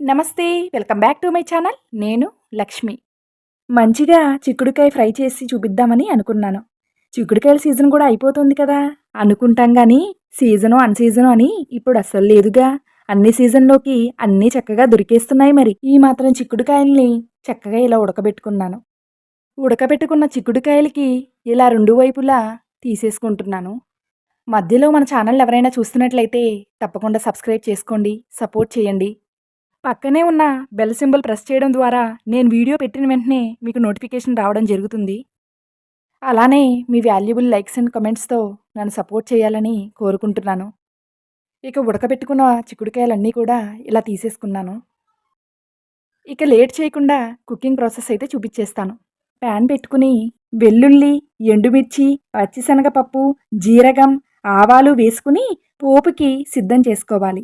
నమస్తే welcome back to my channel. నేను లక్ష్మి. మంచిగా చిక్కుడుకాయ ఫ్రై చేసి చూపిద్దామని అనుకున్నాను. చిక్కుడుకాయల సీజన్ కూడా అయిపోతుంది కదా. అనుకుంటాం కానీ సీజను అన్ సీజను అని ఇప్పుడు అస్సలు లేదుగా. అన్ని సీజన్లోకి అన్నీ చక్కగా దొరికేస్తున్నాయి మరి. ఈ మాత్రం చిక్కుడుకాయల్ని చక్కగా ఇలా ఉడకబెట్టుకున్నాను. ఉడకబెట్టుకున్న చిక్కుడుకాయలకి ఇలా రెండు వైపులా తీసేసుకుంటున్నాను. మధ్యలో మన ఛానల్ ఎవరైనా చూస్తున్నట్లయితే తప్పకుండా సబ్స్క్రైబ్ చేసుకోండి సపోర్ట్ చేయండి. పక్కనే ఉన్న బెల్ సింబల్ ప్రెస్ చేయడం ద్వారా నేను వీడియో పెట్టిన వెంటనే మీకు నోటిఫికేషన్ రావడం జరుగుతుంది. అలానే మీ వాల్యుబుల్ లైక్స్ అండ్ కమెంట్స్తో నన్ను సపోర్ట్ చేయాలని కోరుకుంటున్నాను. ఇక ఉడకబెట్టుకున్న చిక్కుడుకాయలన్నీ కూడా ఇలా తీసేసుకున్నాను. ఇక లేట్ చేయకుండా కుకింగ్ ప్రాసెస్ అయితే చూపించేస్తాను. ప్యాన్ పెట్టుకుని వెల్లుల్లి ఎండుమిర్చి పచ్చిశనగపప్పు జీరగం ఆవాలు వేసుకుని పోపుకి సిద్ధం చేసుకోవాలి.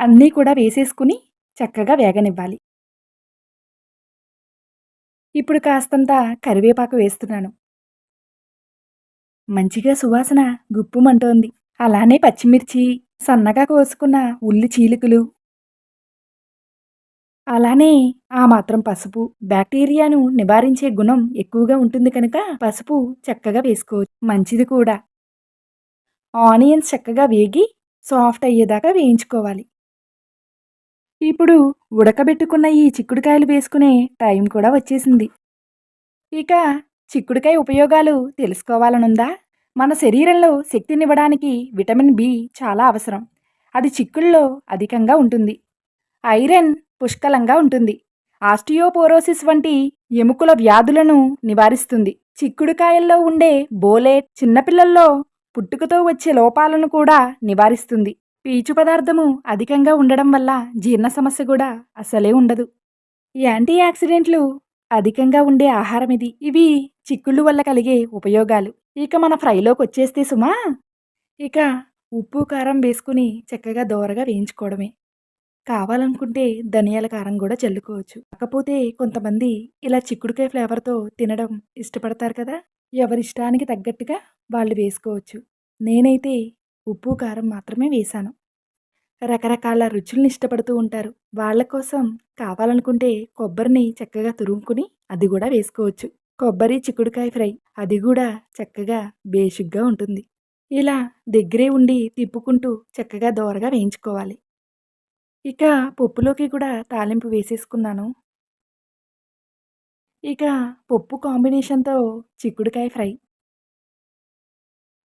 అన్నీ కూడా వేసేసుకుని చక్కగా వేగనివ్వాలి. ఇప్పుడు కాస్తంత కరివేపాకు వేస్తున్నాను. మంచిగా సువాసన గుప్పుమంటోంది. అలానే పచ్చిమిర్చి సన్నగా కోసుకున్న ఉల్లి చీలికలు. అలానే ఆ మాత్రం పసుపు. బ్యాక్టీరియాను నివారించే గుణం ఎక్కువగా ఉంటుంది కనుక పసుపు చక్కగా వేసుకోవచ్చు. మంచిది కూడా. ఆనియన్స్ చక్కగా వేగి సాఫ్ట్ అయ్యేదాకా వేయించుకోవాలి. ఇప్పుడు ఉడకబెట్టుకున్న ఈ చిక్కుడుకాయలు వేసుకునే టైం కూడా వచ్చేసింది. ఇక చిక్కుడుకాయ ఉపయోగాలు తెలుసుకోవాలనుందా? మన శరీరంలో శక్తినివ్వడానికి విటమిన్ బి చాలా అవసరం. అది చిక్కుల్లో అధికంగా ఉంటుంది. ఐరన్ పుష్కలంగా ఉంటుంది. ఆస్టియోపోరోసిస్ వంటి ఎముకల వ్యాధులను నివారిస్తుంది. చిక్కుడుకాయల్లో ఉండే బోలేట్ చిన్నపిల్లల్లో పుట్టుకతో వచ్చే లోపాలను కూడా నివారిస్తుంది. పీచు పదార్థము అధికంగా ఉండడం వల్ల జీర్ణ సమస్య కూడా అసలే ఉండదు. యాంటీ యాక్సిడెంట్లు అధికంగా ఉండే ఆహారం ఇది. ఇవి చిక్కుళ్ళు వల్ల కలిగే ఉపయోగాలు. ఇక మన ఫ్రైలోకి వచ్చేస్తే సుమా ఇక ఉప్పు కారం వేసుకుని చక్కగా దోరగా వేయించుకోవడమే. కావాలనుకుంటే ధనియాల కారం కూడా చల్లుకోవచ్చు. కాకపోతే కొంతమంది ఇలా చిక్కుడుకాయ ఫ్లేవర్తో తినడం ఇష్టపడతారు కదా. ఎవరిష్టానికి తగ్గట్టుగా వాళ్ళు వేసుకోవచ్చు. నేనైతే ఉప్పు కారం మాత్రమే వేశాను. రకరకాల రుచుల్ని ఇష్టపడుతూ ఉంటారు. వాళ్ళ కోసం కావాలనుకుంటే కొబ్బరిని చక్కగా తురుముకుని అది కూడా వేసుకోవచ్చు. కొబ్బరి చిక్కుడుకాయ ఫ్రై అది కూడా చక్కగా బేసిక్గా ఉంటుంది. ఇలా దగ్గరే ఉండి తిప్పుకుంటూ చక్కగా దోరగా వేయించుకోవాలి. ఇక పప్పులోకి కూడా తాలింపు వేసేసుకున్నాను. ఇక పప్పు కాంబినేషన్తో చిక్కుడుకాయ ఫ్రై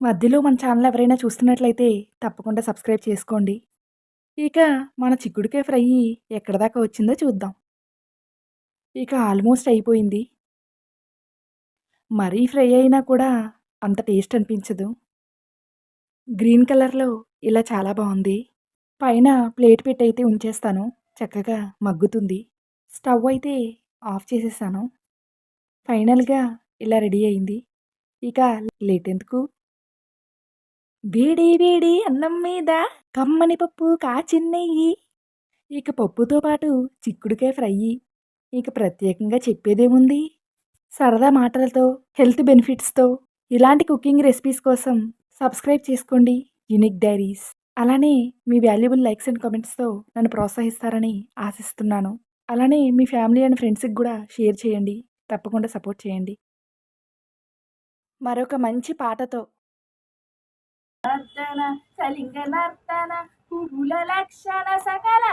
మధ్యలో మన ఛానల్ ఎవరైనా చూస్తున్నట్లయితే తప్పకుండా సబ్స్క్రైబ్ చేసుకోండి. ఇక మన చిక్కుడుకాయ ఫ్రై ఎక్కడ దాకా వచ్చిందో చూద్దాం. ఇక ఆల్మోస్ట్ అయిపోయింది. మరీ ఫ్రై అయినా కూడా అంత టేస్ట్ అనిపించదు. గ్రీన్ కలర్లో ఇలా చాలా బాగుంది. పైన ప్లేట్ పెట్టి అయితే ఉంచేస్తాను. చక్కగా మగ్గుతుంది. స్టవ్ అయితే ఆఫ్ చేసేసాను. ఫైనల్గా ఇలా రెడీ అయింది. ఇక లేట్ ఎందుకు? వేడి వేడి అన్నం మీద కమ్మని పప్పు కాచిన్నెయ్యి ఇక పప్పుతో పాటు చిక్కుడుకాయ ఫ్రై. ఇక ప్రత్యేకంగా చెప్పేదేముంది? సరదా మాటలతో హెల్త్ బెనిఫిట్స్తో ఇలాంటి కుకింగ్ రెసిపీస్ కోసం సబ్స్క్రైబ్ చేసుకోండి యునిక్ డైరీస్. అలానే మీ వాల్యుబుల్ లైక్స్ అండ్ కామెంట్స్తో నన్ను ప్రోత్సహిస్తారని ఆశిస్తున్నాను. అలానే మీ ఫ్యామిలీ అండ్ ఫ్రెండ్స్కి కూడా షేర్ చేయండి. తప్పకుండా సపోర్ట్ చేయండి. మరొక మంచి పాటతో నర్తన కలింగ నర్తన పువ్వుల లక్షణ సకల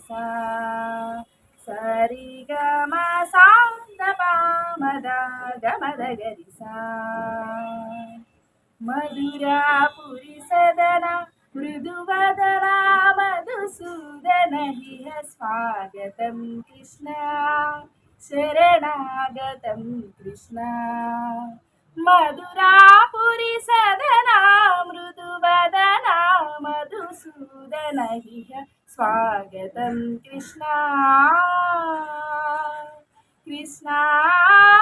सा ಸರಿ ಗಮ ಸಾಂದ ಪಾಮದ ಗಮದ ಗರಿಸ ಮಧುರಾಪುರಿ ಸದನ ಮೃದುವದನ ಮಧುಸೂದನ ಹಿಹ ಸ್ವಾಗತಂ ಕೃಷ್ಣ ಶರಣಾಗತಂ ಕೃಷ್ಣ Krishna.